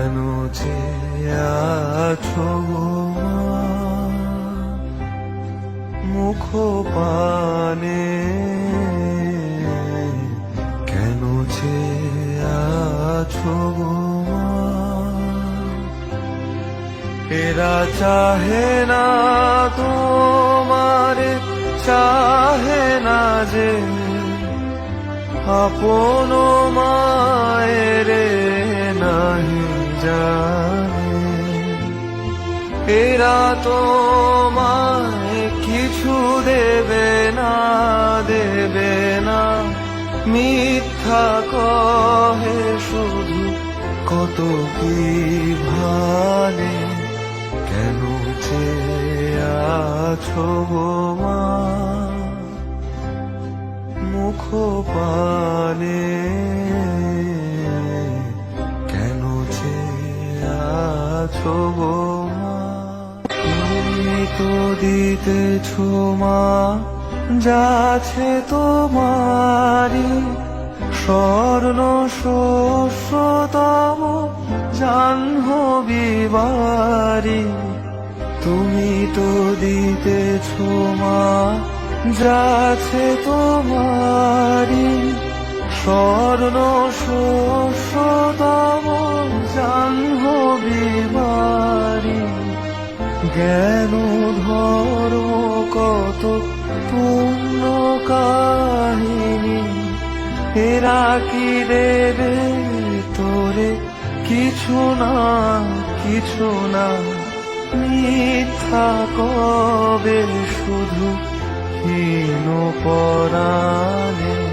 কেন যে আছো মুখ পানে কেন যে আছো এরা চাহে না তোমার, চাহে না যে আপন মায়ের এরা তোমায় কিছু দেবে না দেবে না মিথ্যা কহে শুধু কত কি ভালে কেন যে আছো মা মুখ পানে কেন যে আছো গো মা? তুমি তো দিতেছ মা যাচ্ছে তোমারি স্বর্ণ শস্যতম জাহ্নবী তুমি তো দিতেছ মা যাচ্ছে তোমারি স্বর্ণ শস্যতম জ্ঞান ধর্ম কত পূর্ণ কাহিনী? এরা কি দেবে তোরে? কিছু না কিছু না। মিথ্যা কবে শুধু হীন পরাণে?